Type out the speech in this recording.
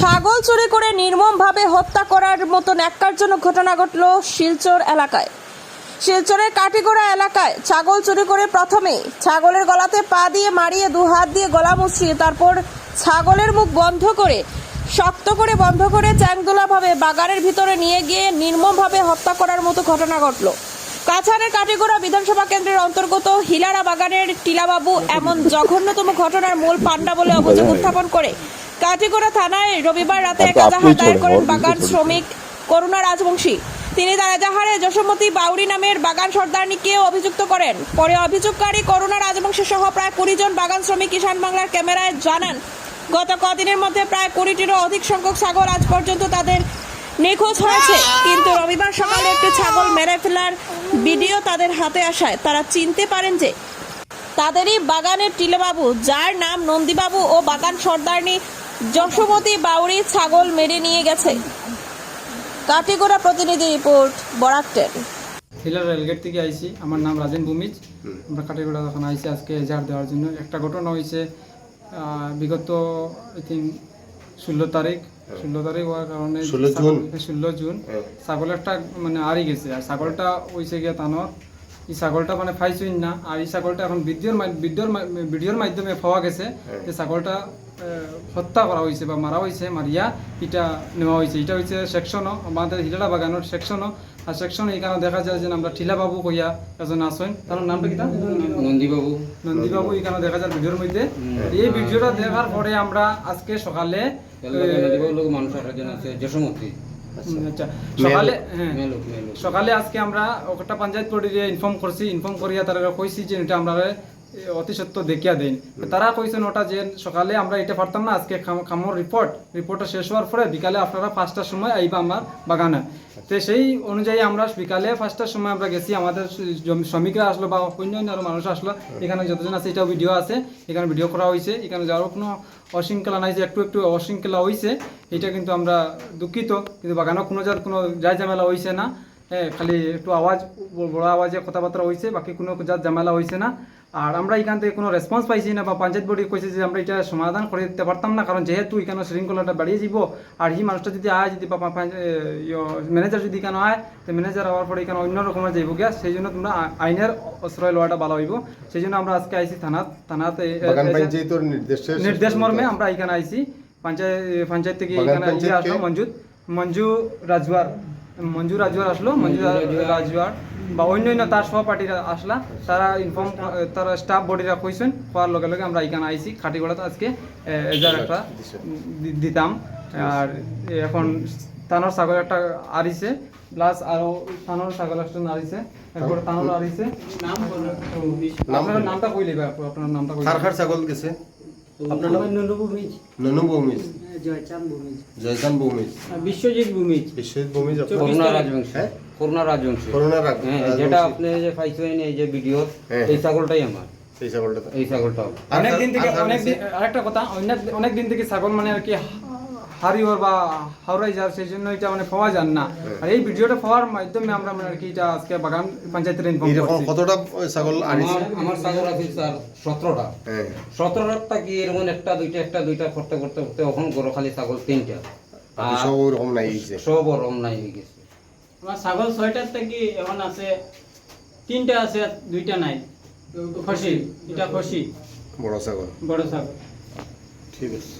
ছাগল চুরি করে নির্মমভাবে হত্যা করার মতো ন্যাক্কারজনক ঘটনা ঘটল শিলচর এলাকায়। শিলচরের কাটিগোড়া এলাকায় ছাগল চুরি করে প্রথমে ছাগলের গলাতে পা দিয়ে মারিয়ে দু হাত দিয়ে গলা মুছিয়ে তারপর ছাগলের মুখ বন্ধ করে শক্ত করে বন্ধ করে চ্যাংদোলাভাবে বাগানের ভিতরে নিয়ে গিয়ে নির্মমভাবে হত্যা করার মতো ঘটনা ঘটল। কাছাড়ের কাটিগোড়া বিধানসভা কেন্দ্রের অন্তর্গত হিলারা বাগানের টিলাবাবু এমন জঘন্যতম ঘটনার মূল পাণ্ডা বলে অভিযোগ উত্থাপন করে। কাটিগোড়া থানায় রবিবার রাতে এক এজাহার দায়ের করেন বাগান শ্রমিক করুণা রাজবংশী। তিনি তার এজাহারে যশোমতী বাউরি নামের বাগান সর্দারনিকেও অভিযুক্ত করেন। পরে অভিযোগকারী করুণা রাজবংশী সহ প্রায় কুড়ি জন বাগান শ্রমিক কিষাণ বাংলার ক্যামেরায় জানান গত কদিনের মধ্যে প্রায় কুড়িটিরও অধিক সংখ্যক ছাগল আজ পর্যন্ত তাদের নিখোঁজ হয়েছে। কিন্তু রবিবার সকালে একটি ছাগল মেরে ফেলার ভিডিও তাদের হাতে আসায় তারা চিনতে পারেন যে তাদেরই বাগানের টিলেবাবু যার নাম নন্দীবাবু ও বাগান সর্দারনি যশোমতী বাউরি ছাগল মেরে নিয়ে গেছে। কাটিগোড়া প্রতিনিধি রিপোর্ট বরাকটেন হিলার রেলগেট থেকে আইছি। আমার নাম রাজেন ভূমিজ। আমরা কাটিগড়া তখন আইছি আজকে এজাহার দেওয়ার জন্য। একটা ঘটনা হয়েছে আহ, বিগত আই থিঙ্ক ষোলো তারিখ। ষোলো তারিখ হওয়ার কারণে 16 জুন? ষোলো জুন। হ্যাঁ। ছাগল একটা মানে হারি গেছে। আর ছাগলটা হয়েছে গিয়ে তানোর। এই ছাগলটা মানে ফাইছুই না। আর এই ছাগলটা এখন ভিডিওর ভিডিওর ভিডিওর মাধ্যমে পাওয়া গেছে হ্যাঁ। যে ছাগলটা হত্যা করা হয়েছে বা মারা হয়েছে মারিয়া এটা নেওয়া হয়েছে। এটা হচ্ছে সেকশনও আমাদের হিলালা বাগানোর সেকশনও আর সেকশন এইখানে দেখা যায় যে আমরা ঠিলা বাবু কইয়া এজন আসেন তার নামটা কি তার? নন্দীবাবু। নন্দীবাবু এখানে দেখা যায় ভিডিওর মধ্যে। এই ভিডিওটা দেখার পরে আমরা আজকে সকালে মানুষ আছে যশোমতী উম, আচ্ছা। সকালে হ্যাঁ। সকালে আজকে আমরা ওটা পঞ্চায়েত পরিরে ইনফর্ম করছি ইনফর্ম করিয়া তারা কইছি যে এটা আমরা এ, অতি সত্য দেখিয়া দেন। তারা কইছেন ওটা যে সকালে আমরা এটা পারতাম না আজকে খাম- খামর রিপোর্ট রিপোর্টটা শেষ হওয়ার পরে বিকালে আপনারা পাঁচটার সময় আইবা আমার বাগানে। তো সেই অনুযায়ী আমরা বিকালে পাঁচটার সময় আমরা গেছি আমাদের শ্রমিকরা আসলো বা অন্যান্য আরও মানুষ আসলো। এখানে যতজন আছে এটাও ভিডিও আছে। এখানে ভিডিও করা হয়েছে এখানে যাওয়ার কোনো অশৃঙ্খলা নাই যে একটু একটু অশৃঙ্খলা হয়েছে এটা কিন্তু আমরা দুঃখিত। কিন্তু বাগানও কোনো যার কোনো যাই ঝামেলা হয়েছে না। হ্যাঁ খালি একটু আওয়াজ বড় আওয়াজে কথাবার্তা হয়েছে বাকি কোনো যার ঝামেলা হয়েছে না। আর আমরা এখান থেকে কোনো রেসপন্স পাইছি না বা পঞ্চায়েত বডি কইছে যে আমরা এটা সমাধান করে দিতে পারতাম না কারণ যেহেতু এখানে শৃঙ্খলাটা বাড়িয়ে যাব আর এই মানুষটা যদি আয় যদি বা ম্যানেজার যদি এখানে আয় তো ম্যানেজার হওয়ার পরে এখানে অন্য রকমের যাইব গিয়া সেই জন্য তোমরা আ- আইনের আশ্রয় লওয়াটা ভালো হইব। সেই জন্য আমরা আজকে আইছি থানাত থানাতে এ- বাগান এ- পঞ্চায়েতের নির্দেশে নির্দেশ মর্মে আমরা এখানে আইছি। পঞ্চায়েত পঞ্চায়েত থেকে বাগান এখানে ইয়ে পঞ্চায়েত আসলো কে? মঞ্জু মঞ্জু রাজওয়ার মঞ্জু রাজওয়ার আসলো মঞ্জু রা- রাজওয়ার বা অন্য অন্য তার সহপাঠীরা আসলা তারা ইনফর্ম তারা স্টাফ বডিরা কইছেন হওয়ার লগে লগে আমরা এখানে আইছি খাটিগড়াতে আজকে এজার একটা দিতাম। আর এখন তানোর ছাগল একটা আরিছে প্লাস আরও তানোর ছাগল একটা আরিছে এরপরে তানোর আরিছে। আপনার নামটা কইলে আপনার নামটা কইলে। ছাগল গেছে। আপনার নাম? ননু ভূমিজ বিশ্বজিৎ ভূমিজ বিশ্বজিৎ ভূমিজ আপনার- করুণা রাজবংশী। হ্যাঁ? করুণা রাজবংশী। করোনা রাজবংশ হ্যাঁ রাজবংশী। যেটা আপনি যে পাইছেন এই যে ভিডিও হ্যাঁ। এই ছাগলটাই আমার। এই ছাগলটা এই ছাগলটা অনেক দিন থেকে অনেক দিন আরেকটা কথা অনেক অনেক দিন থেকে ছাগল মানে আর কি হারি ওর বা হাওড়াই যার সেই জন্য এটা মানে পাওয়া যান না। হ্যাঁ। আর এই ভিডিওটা পাওয়ার মাধ্যমে আমরা মানে আর কি এটা আজকে বাগান পঞ্চায়েতের ইনফর্ম করছি। কতটা ছাগল আনিছে আমার ছাগল আছে স্যার সতেরোটা। হ্যাঁ। সতেরোটা কি এরকম একটা দুইটা একটা দুইটা করতে করতে করতে এখন গরু খালি ছাগল তিনটা। আর সব ওরকম নাই গেছে সব ওরম নাই হয়ে গেছে। আমার ছাগল ছয়টার থেকে এখন আছে তিনটা আছে দুইটা নাই। খসি এটা খসি। বড় ছাগল। বড় ছাগল। ঠিক আছে।